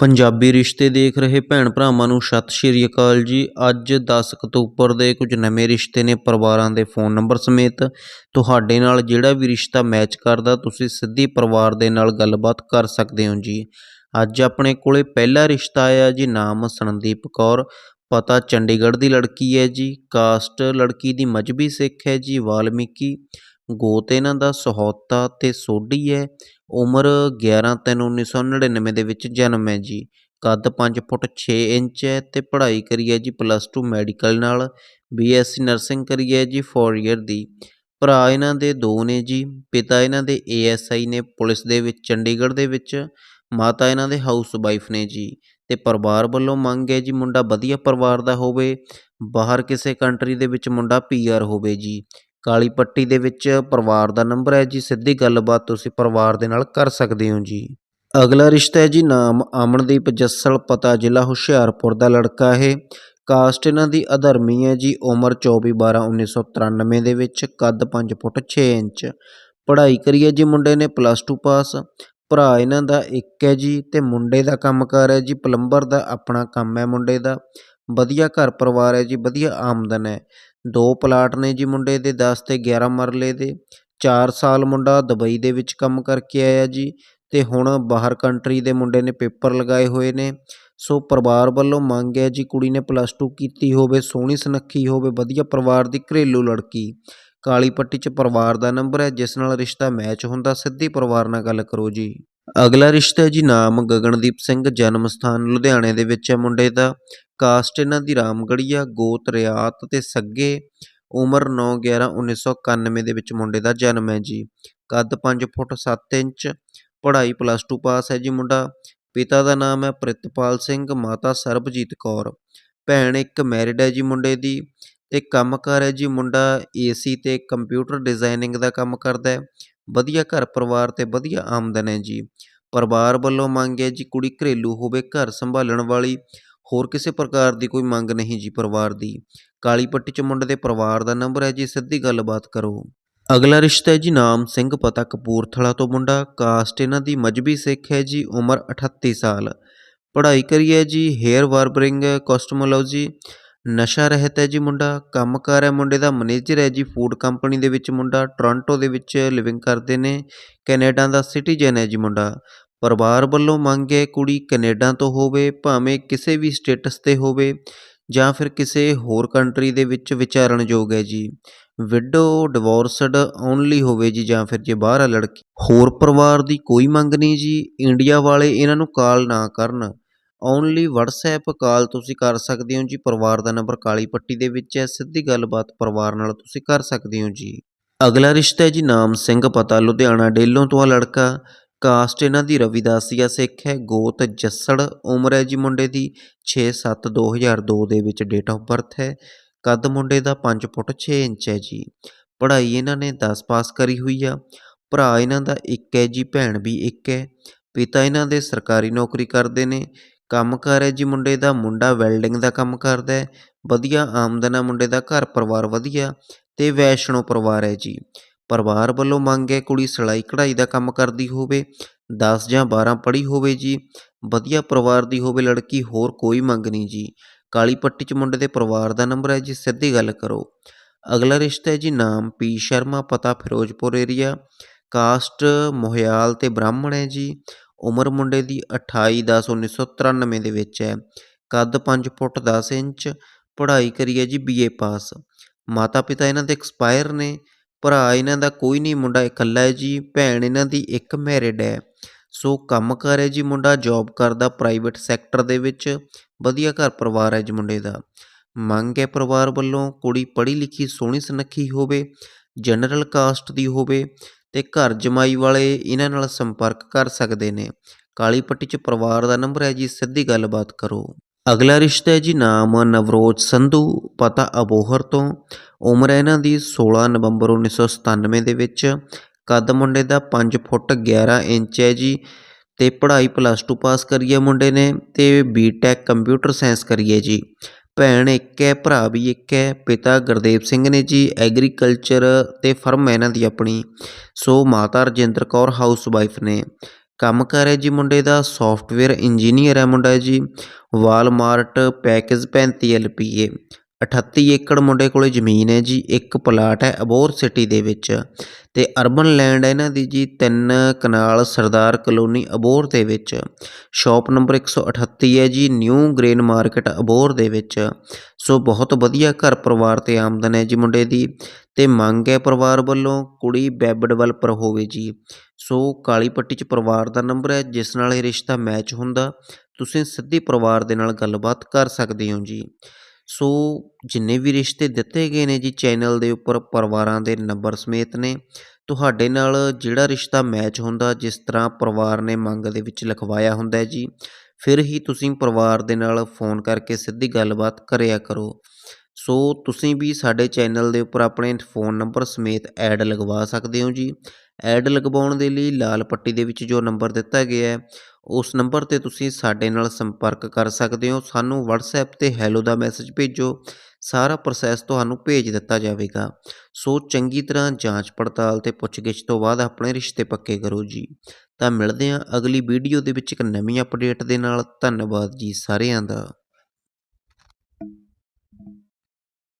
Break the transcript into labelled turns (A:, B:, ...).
A: ਪੰਜਾਬੀ ਰਿਸ਼ਤੇ ਦੇਖ ਰਹੇ ਭੈਣ ਭਰਾਵਾਂ ਨੂੰ ਸਤਿ ਸ਼੍ਰੀ ਅਕਾਲ ਜੀ। ਅੱਜ 10 ਅਕਤੂਬਰ ਦੇ ਕੁਝ ਨਵੇਂ ਰਿਸ਼ਤੇ ਨੇ ਪਰਿਵਾਰਾਂ ਦੇ ਫੋਨ ਨੰਬਰ ਸਮੇਤ। ਤੁਹਾਡੇ ਨਾਲ ਜਿਹੜਾ ਵੀ ਰਿਸ਼ਤਾ ਮੈਚ ਕਰਦਾ, ਤੁਸੀਂ ਸਿੱਧੀ ਪਰਿਵਾਰ ਦੇ ਨਾਲ ਗੱਲਬਾਤ ਕਰ ਸਕਦੇ ਹੋ ਜੀ। ਅੱਜ ਆਪਣੇ ਕੋਲੇ ਪਹਿਲਾ ਰਿਸ਼ਤਾ ਆਇਆ ਜੀ, ਨਾਮ ਸੰਦੀਪ ਕੌਰ। ਪਤਾ ਚੰਡੀਗੜ੍ਹ ਦੀ ਲੜਕੀ ਹੈ ਜੀ। ਕਾਸਟ ਲੜਕੀ ਦੀ ਮਜਬੀ ਸਿੱਖ ਹੈ ਜੀ, ਵਾਲਮੀਕੀ। ਗੋਤ ਇਹਨਾਂ ਦਾ ਸਹੌਤਾ ਤੇ ਸੋਢੀ ਹੈ ਉਮਰ 11 ਤਿੰਨ 1999 ਦੇ ਵਿੱਚ ਜਨਮ ਹੈ ਜੀ। ਕੱਦ 5 ਫੁੱਟ 6 ਇੰਚ ਹੈ ਤੇ ਪੜ੍ਹਾਈ ਕਰੀ ਹੈ ਜੀ ਪਲੱਸ 2 ਮੈਡੀਕਲ ਨਾਲ। ਬੀਐਸਸੀ ਨਰਸਿੰਗ ਕਰੀ ਹੈ ਜੀ 4 ਇਅਰ ਦੀ। ਭਰਾ ਇਹਨਾਂ ਦੇ ਦੋ ਨੇ ਜੀ, ਪਿਤਾ ਇਹਨਾਂ ਦੇ ਏਐਸਆਈ ਨੇ ਪੁਲਿਸ ਦੇ ਵਿੱਚ, ਚੰਡੀਗੜ੍ਹ ਦੇ ਵਿੱਚ, ਮਾਤਾ ਇਹਨਾਂ ਦੇ ਹਾਊਸ ਵਾਈਫ ਨੇ ਜੀ। ਤੇ ਪਰਿਵਾਰ ਵੱਲੋਂ ਮੰਗ ਹੈ ਜੀ ਮੁੰਡਾ ਵਧੀਆ ਪਰਿਵਾਰ ਦਾ ਹੋਵੇ, ਬਾਹਰ ਕਿਸੇ ਕੰਟਰੀ ਦੇ ਵਿੱਚ ਮੁੰਡਾ ਪੀਆਰ ਹੋਵੇ ਜੀ। ਕਾਲੀ ਪੱਟੀ ਦੇ ਵਿੱਚ ਪਰਿਵਾਰ ਦਾ ਨੰਬਰ ਹੈ ਜੀ, ਸਿੱਧੀ ਗੱਲਬਾਤ ਤੁਸੀਂ ਪਰਿਵਾਰ ਦੇ ਨਾਲ ਕਰ ਸਕਦੇ ਹੋ ਜੀ। ਅਗਲਾ ਰਿਸ਼ਤਾ ਹੈ ਜੀ, ਨਾਮ ਅਮਨਦੀਪ ਜੱਸਲ, ਪਤਾ ਜ਼ਿਲ੍ਹਾ ਹੁਸ਼ਿਆਰਪੁਰ ਦਾ ਲੜਕਾ ਹੈ ਕਾਸਟ ਇਹਨਾਂ ਦੀ ਅਧਰਮੀ ਹੈ ਜੀ, ਉਮਰ 24 12 1993 ਦੇ ਵਿੱਚ, ਕੱਦ 5 ਫੁੱਟ 6 ਇੰਚ। ਪੜ੍ਹਾਈ ਕਰੀ ਹੈ ਜੀ ਮੁੰਡੇ ਨੇ, ਪਲੱਸ 2 ਪਾਸ। ਭਰਾ ਇਹਨਾਂ ਦਾ ਇੱਕ ਹੈ ਜੀ ਤੇ ਮੁੰਡੇ ਦਾ ਕੰਮਕਾਰ ਹੈ ਜੀ, ਪਲੰਬਰ ਦਾ ਆਪਣਾ ਕੰਮ ਹੈ ਮੁੰਡੇ ਦਾ। ਵਧੀਆ ਘਰ ਪਰਿਵਾਰ ਹੈ ਜੀ, ਵਧੀਆ ਆਮਦਨ ਹੈ। ਦੋ ਪਲਾਟ ਨੇ ਜੀ ਮੁੰਡੇ ਦੇ 10 ਤੇ 11 ਮਰਲੇ ਦੇ। ਚਾਰ ਸਾਲ ਮੁੰਡਾ ਦੁਬਈ ਦੇ ਵਿੱਚ ਕੰਮ ਕਰਕੇ ਆਇਆ ਜੀ ਅਤੇ ਹੁਣ ਬਾਹਰ ਕੰਟਰੀ ਦੇ ਮੁੰਡੇ ਨੇ ਪੇਪਰ ਲਗਾਏ ਹੋਏ ਨੇ। ਸੋ ਪਰਿਵਾਰ ਵੱਲੋਂ ਮੰਗ ਹੈ ਜੀ ਕੁੜੀ ਨੇ ਪਲੱਸ ਟੂ ਕੀਤੀ ਹੋਵੇ, ਸੋਹਣੀ ਸੁਨੱਖੀ ਹੋਵੇ, ਵਧੀਆ ਪਰਿਵਾਰ ਦੀ ਘਰੇਲੂ ਲੜਕੀ। ਕਾਲੀ ਪੱਟੀ 'ਚ ਪਰਿਵਾਰ ਦਾ ਨੰਬਰ ਹੈ, ਜਿਸ ਨਾਲ ਰਿਸ਼ਤਾ ਮੈਚ ਹੁੰਦਾ, ਸਿੱਧੀ ਪਰਿਵਾਰ ਨਾਲ ਗੱਲ ਕਰੋ ਜੀ। ਅਗਲਾ ਰਿਸ਼ਤਾ ਜੀ ਨਾਮ ਗਗਨਦੀਪ ਸਿੰਘ, ਜਨਮ ਸਥਾਨ ਲੁਧਿਆਣੇ ਦੇ ਵਿੱਚ ਹੈ ਮੁੰਡੇ ਦਾ। ਕਾਸਟ ਇਹਨਾਂ ਦੀ ਰਾਮਗੜੀਆ ਗੋਤ, ਰਿਆਤ ਤੇ ਸੱਗੇ, ਉਮਰ 9 11 1991 ਦੇ ਵਿੱਚ ਮੁੰਡੇ ਦਾ ਜਨਮ ਹੈ ਜੀ। ਕੱਦ 5 ਫੁੱਟ 7 ਇੰਚ, ਪੜ੍ਹਾਈ ਪਲੱਸ 2 ਪਾਸ ਹੈ ਜੀ ਮੁੰਡਾ। ਪਿਤਾ ਦਾ ਨਾਮ ਹੈ ਪ੍ਰਿਤਪਾਲ ਸਿੰਘ, ਮਾਤਾ ਸਰਬਜੀਤ ਕੌਰ। ਭੈਣ ਇੱਕ ਮੈਰਿਡ ਹੈ ਜੀ ਮੁੰਡੇ ਦੀ ਤੇ ਕੰਮਕਾਰ ਹੈ ਜੀ ਮੁੰਡਾ ਏਸੀ ਤੇ ਕੰਪਿਊਟਰ ਡਿਜ਼ਾਈਨਿੰਗ ਦਾ ਕੰਮ ਕਰਦਾ ਹੈ। ਵਧੀਆ ਘਰ ਪਰਿਵਾਰ ਤੇ ਵਧੀਆ ਆਮਦਨ ਹੈ ਜੀ। ਪਰਿਵਾਰ ਵੱਲੋਂ ਮੰਗ ਹੈ ਜੀ ਕੁੜੀ ਘਰੇਲੂ ਹੋਵੇ ਘਰ ਸੰਭਾਲਣ ਵਾਲੀ। ਹੋਰ ਕਿਸੇ ਪ੍ਰਕਾਰ ਦੀ ਕੋਈ ਮੰਗ ਨਹੀਂ ਜੀ ਪਰਿਵਾਰ ਦੀ। ਕਾਲੀ ਪੱਟੀ ਚ ਮੁੰਡੇ ਦੇ ਪਰਿਵਾਰ ਦਾ ਨੰਬਰ ਹੈ ਜੀ, ਸਿੱਧੀ ਗੱਲਬਾਤ ਕਰੋ। ਅਗਲਾ ਰਿਸ਼ਤਾ ਹੈ ਜੀ ਨਾਮ ਸਿੰਘ ਪਤਾ ਕਪੂਰਥਲਾ ਤੋਂ ਮੁੰਡਾ। ਕਾਸਟ ਇਹਨਾਂ ਦੀ ਮਜਬੀ ਸਿੱਖ ਹੈ ਜੀ, ਉਮਰ 38 ਸਾਲ। ਪੜ੍ਹਾਈ ਕਰੀ ਹੈ ਜੀ, ਹੇਅਰ ਵਾਰਬਰਿੰਗ ਕੋਸਟਮੋਲੋਜੀ ਨਸ਼ਾ ਰਹਿਤ ਹੈ ਜੀ ਮੁੰਡਾ। ਕੰਮਕਾਰ ਹੈ ਮੁੰਡੇ ਦਾ, ਮੈਨੇਜਰ ਹੈ ਜੀ, ਫੂਡ ਕੰਪਨੀ ਦੇ ਵਿੱਚ ਮੁੰਡਾ। ਟੋਰਾਂਟੋ ਦੇ ਵਿੱਚ ਲਿਵਿੰਗ ਕਰਦੇ ਨੇ। ਕੈਨੇਡਾ ਦਾ ਸਿਟੀਜ਼ਨ ਹੈ ਜੀ ਮੁੰਡਾ। ਪਰਿਵਾਰ ਵੱਲੋਂ ਮੰਗ ਹੈ ਕੁੜੀ ਕੈਨੇਡਾ ਤੋਂ ਹੋਵੇ, ਭਾਵੇਂ ਕਿਸੇ ਵੀ ਸਟੇਟਸ ਤੇ ਹੋਵੇ ਜਾਂ ਫਿਰ ਕਿਸੇ ਹੋਰ ਕੰਟਰੀ ਦੇ ਵਿੱਚ ਵਿਚਾਰਨਯੋਗ ਹੈ ਜੀ। ਵਿਡੋ ਡਿਵੋਰਸਡ ਓਨਲੀ ਹੋਵੇ ਜੀ ਜਾਂ ਫਿਰ ਜੇ ਬਾਹਰ ਆ ਲੜਕੀ। ਹੋਰ ਪਰਿਵਾਰ ਦੀ ਕੋਈ ਮੰਗ ਨਹੀਂ ਜੀ। ਇੰਡੀਆ ਵਾਲੇ ਇਹਨਾਂ ਨੂੰ ਕਾਲ ਨਾ ਕਰਨ। ਓਨਲੀ WhatsApp ਕਾਲ ਤੁਸੀਂ ਕਰ ਸਕਦੇ ਹੋ ਜੀ। ਪਰਿਵਾਰ ਦਾ ਨੰਬਰ ਕਾਲੀ ਪੱਟੀ ਦੇ ਵਿੱਚ ਹੈ। ਸਿੱਧੀ ਗੱਲਬਾਤ ਪਰਿਵਾਰ ਨਾਲ ਤੁਸੀਂ ਕਰ ਸਕਦੇ ਹੋ ਜੀ। ਅਗਲਾ ਰਿਸ਼ਤਾ ਹੈ ਜੀ ਨਾਮ ਸਿੰਘ, ਪਤਾ ਲੁਧਿਆਣਾ ਡੇਲੋਂ ਤੋਂ ਆ ਲੜਕਾ। ਕਾਸਟ ਇਹਨਾਂ ਦੀ ਰਵਿਦਾਸੀਆ ਸਿੱਖ ਹੈ। ਗੋਤ ਜੱਸੜ ਉਮਰ ਹੈ ਜੀ ਮੁੰਡੇ ਦੀ 6/7 2002 ਦੇ ਵਿੱਚ ਡੇਟ ਆਫ ਬਰਥ ਹੈ। ਕੱਦ ਮੁੰਡੇ ਦਾ 5 ਫੁੱਟ 6 ਇੰਚ ਹੈ ਜੀ। ਪੜ੍ਹਾਈ ਇਹਨਾਂ ਨੇ 10 ਪਾਸ ਕਰੀ ਹੋਈ ਆ। ਭਰਾ ਇਹਨਾਂ ਦਾ ਇੱਕ ਹੈ ਜੀ, ਭੈਣ ਵੀ ਇੱਕ ਹੈ। ਪਿਤਾ ਇਹਨਾਂ ਦੇ ਸਰਕਾਰੀ ਨੌਕਰੀ ਕਰਦੇ ਨੇ। ਕੰਮਕਾਰ ਹੈ ਜੀ ਮੁੰਡੇ ਦਾ, ਮੁੰਡਾ ਵੈਲਡਿੰਗ ਦਾ ਕੰਮ ਕਰਦਾ ਹੈ। ਵਧੀਆ ਆਮਦਨ ਹੈ ਮੁੰਡੇ ਦਾ, ਘਰ ਪਰਿਵਾਰ ਵਧੀਆ ਤੇ ਵੈਸ਼ਨੋ ਪਰਿਵਾਰ ਹੈ ਜੀ। ਪਰਿਵਾਰ ਵੱਲੋਂ ਮੰਗ ਹੈ ਕੁੜੀ ਸਿਲਾਈ ਕਢਾਈ ਦਾ ਕੰਮ ਕਰਦੀ ਹੋਵੇ 10 ਜਾਂ 12 ਪੜ੍ਹੀ ਹੋਵੇ ਜੀ। ਵਧੀਆ ਪਰਿਵਾਰ ਦੀ ਹੋਵੇ ਲੜਕੀ, ਹੋਰ ਕੋਈ ਮੰਗ ਨਹੀਂ ਜੀ। ਕਾਲੀ ਪੱਟੀ ਚ ਮੁੰਡੇ ਦੇ ਪਰਿਵਾਰ ਦਾ ਨੰਬਰ ਹੈ ਜੀ, ਸਿੱਧੀ ਗੱਲ ਕਰੋ। ਅਗਲਾ ਰਿਸ਼ਤਾ ਹੈ ਜੀ ਨਾਮ ਪੀ ਸ਼ਰਮਾ, ਪਤਾ ਫਿਰੋਜ਼ਪੁਰ ਏਰੀਆ ਕਾਸਟ ਮੋਹਿਆਲ ਤੇ ਬ੍ਰਾਹਮਣ ਹੈ ਜੀ। ਉਮਰ ਮੁੰਡੇ ਦੀ 28 10 1993 ਦੇ ਵਿੱਚ ਹੈ। ਕੱਦ 5 ਫੁੱਟ 10 ਇੰਚ, ਪੜ੍ਹਾਈ ਕਰੀ ਹੈ ਜੀ ਬੀਏ ਪਾਸ ਮਾਤਾ ਪਿਤਾ ਇਹਨਾਂ ਦੇ ਐਕਸਪਾਇਰ ਨੇ। ਭਰਾ ਇਹਨਾਂ ਦਾ ਕੋਈ ਨਹੀਂ, ਮੁੰਡਾ ਇਕੱਲਾ ਹੈ ਜੀ, ਭੈਣ ਇਹਨਾਂ ਦੀ ਇੱਕ ਮੈਰਿਡ ਹੈ। ਸੋ ਕੰਮ ਕੰਮਕਾਰ ਹੈ ਜੀ ਮੁੰਡਾ ਜੌਬ ਕਰਦਾ ਪ੍ਰਾਈਵੇਟ ਸੈਕਟਰ ਦੇ ਵਿੱਚ, ਵਧੀਆ ਘਰ ਪਰਿਵਾਰ ਹੈ ਜੀ ਮੁੰਡੇ ਦਾ। ਮੰਗ ਹੈ ਪਰਿਵਾਰ ਵੱਲੋਂ ਕੁੜੀ ਪੜ੍ਹੀ ਲਿਖੀ, ਸੋਹਣੀ ਸੁਨੱਖੀ ਹੋਵੇ ਜਨਰਲ ਕਾਸਟ ਦੀ ਹੋਵੇ ਤੇ ਘਰ ਜਮਾਈ ਵਾਲੇ ਇਹਨਾਂ ਨਾਲ ਸੰਪਰਕ ਕਰ ਸਕਦੇ ਨੇ। ਕਾਲੀ ਪੱਟੀ 'ਚ ਪਰਿਵਾਰ ਦਾ ਨੰਬਰ ਹੈ ਜੀ, ਸਿੱਧੀ ਗੱਲਬਾਤ ਕਰੋ। ਅਗਲਾ ਰਿਸ਼ਤਾ ਹੈ ਜੀ ਨਾਮ ਨਵਰੋਜ ਸੰਧੂ, ਪਤਾ ਅਬੋਹਰ ਤੋਂ। ਉਮਰ ਹੈ ਇਹਨਾਂ ਦੀ 16 ਨਵੰਬਰ 1997 ਦੇ ਵਿੱਚ। ਕੱਦ ਮੁੰਡੇ ਦਾ 5 ਫੁੱਟ 11 ਇੰਚ ਹੈ ਜੀ ਤੇ ਪੜ੍ਹਾਈ ਪਲੱਸ 2 ਪਾਸ ਕਰੀ ਹੈ ਮੁੰਡੇ ਨੇ ਤੇ ਬੀਟੈਕ ਕੰਪਿਊਟਰ ਸਾਇੰਸ ਕਰੀ ਹੈ ਜੀ। ਭੈਣ ਇੱਕ ਹੈ, ਭਰਾ ਵੀ ਇੱਕ ਹੈ, ਪਿਤਾ ਗੁਰਦੇਵ ਸਿੰਘ ਨੇ ਜੀ ਐਗਰੀਕਲਚਰ ਤੇ ਫਰਮ ਹੈ ਇਹਨਾਂ ਦੀ ਆਪਣੀ। ਸੋ ਮਾਤਾ ਰਜਿੰਦਰ ਕੌਰ ਹਾਊਸ ਵਾਈਫ ਨੇ। ਕੰਮ ਕਰ ਰਿਹਾ ਜੀ ਮੁੰਡੇ ਦਾ ਸੋਫਟਵੇਅਰ ਇੰਜੀਨੀਅਰ ਹੈ ਮੁੰਡਾ ਜੀ, ਵਾਲਮਾਰਟ ਪੈਕੇਜ 35 ਐਲਪੀਏ। 38 ਏਕੜ ਮੁੰਡੇ ਕੋਲੇ ਜ਼ਮੀਨ ਹੈ ਜੀ, ਇੱਕ ਪਲਾਟ ਹੈ ਅਬੋਰ ਸਿਟੀ ਦੇ ਵਿੱਚ ਤੇ ਅਰਬਨ ਲੈਂਡ ਹੈ ਇਹਨਾਂ ਦੀ ਜੀ, ਤਿੰਨ ਕਨਾਲ ਸਰਦਾਰ ਕਲੋਨੀ ਅਬੋਰ ਦੇ ਵਿੱਚ। ਸ਼ਾਪ ਨੰਬਰ 138 ਹੈ ਜੀ, ਨਿਊ ਗ੍ਰੇਨ ਮਾਰਕੀਟ ਅਬੋਰ ਦੇ ਵਿੱਚ। ਸੋ ਬਹੁਤ ਵਧੀਆ ਘਰ ਪਰਿਵਾਰ ਤੇ ਆਮਦਨ ਹੈ ਜੀ ਮੁੰਡੇ ਦੀ ਤੇ ਮੰਗ ਹੈ ਪਰਿਵਾਰ ਵੱਲੋਂ ਕੁੜੀ ਵੈਬ ਡਿਵੈਲਪਰ ਹੋਵੇ ਜੀ। ਸੋ ਕਾਲੀ ਪੱਟੀ 'ਚ ਪਰਿਵਾਰ ਦਾ ਨੰਬਰ ਹੈ, ਜਿਸ ਨਾਲ ਇਹ ਰਿਸ਼ਤਾ ਮੈਚ ਹੁੰਦਾ, ਤੁਸੀਂ ਸਿੱਧੀ ਪਰਿਵਾਰ ਦੇ ਨਾਲ ਗੱਲਬਾਤ ਕਰ ਸਕਦੇ ਹੋ ਜੀ। ਸੋ ਜਿੰਨੇ ਵੀ ਰਿਸ਼ਤੇ ਦਿੱਤੇ ਗਏ ਨੇ ਜੀ ਚੈਨਲ ਦੇ ਉੱਪਰ, ਪਰਿਵਾਰਾਂ ਦੇ ਨੰਬਰ ਸਮੇਤ ਨੇ, ਤੁਹਾਡੇ ਨਾਲ ਜਿਹੜਾ ਰਿਸ਼ਤਾ ਮੈਚ ਹੁੰਦਾ, ਜਿਸ ਤਰ੍ਹਾਂ ਪਰਿਵਾਰ ਨੇ ਮੰਗ ਦੇ ਵਿੱਚ ਲਿਖਵਾਇਆ ਹੁੰਦਾ ਜੀ, ਫਿਰ ਹੀ ਤੁਸੀਂ ਪਰਿਵਾਰ ਦੇ ਨਾਲ ਫੋਨ ਕਰਕੇ ਸਿੱਧੀ ਗੱਲਬਾਤ ਕਰਿਆ ਕਰੋ। ਸੋ ਤੁਸੀਂ ਵੀ ਸਾਡੇ ਚੈਨਲ ਦੇ ਉੱਪਰ ਆਪਣੇ ਫੋਨ ਨੰਬਰ ਸਮੇਤ ਐਡ ਲਗਵਾ ਸਕਦੇ ਹੋ ਜੀ। ਐਡ ਲਗਵਾਉਣ ਦੇ ਲਈ ਲਾਲ ਪੱਟੀ ਦੇ ਵਿੱਚ ਜੋ ਨੰਬਰ ਦਿੱਤਾ ਗਿਆ ਹੈ, ਉਸ ਨੰਬਰ ਤੇ ਤੁਸੀਂ ਸਾਡੇ ਨਾਲ ਸੰਪਰਕ ਕਰ ਸਕਦੇ ਹੋ। ਸਾਨੂੰ WhatsApp ਤੇ ਹੈਲੋ ਦਾ ਮੈਸੇਜ ਭੇਜੋ। ਸਾਰਾ ਪ੍ਰੋਸੈਸ ਤੁਹਾਨੂੰ ਭੇਜ ਦਿੱਤਾ ਜਾਵੇਗਾ। ਸੋ ਚੰਗੀ ਤਰ੍ਹਾਂ ਜਾਂਚ ਪੜਤਾਲ ਤੇ ਪੁੱਛਗਿੱਛ ਤੋਂ ਬਾਅਦ ਆਪਣੇ ਰਿਸ਼ਤੇ ਪੱਕੇ ਕਰੋ ਜੀ। ਤਾਂ ਮਿਲਦੇ ਹਾਂ ਅਗਲੀ ਵੀਡੀਓ ਦੇ ਵਿੱਚ ਇੱਕ ਨਵੀਂ ਅਪਡੇਟ ਦੇ ਨਾਲ। ਧੰਨਵਾਦ ਜੀ ਸਾਰਿਆਂ ਦਾ।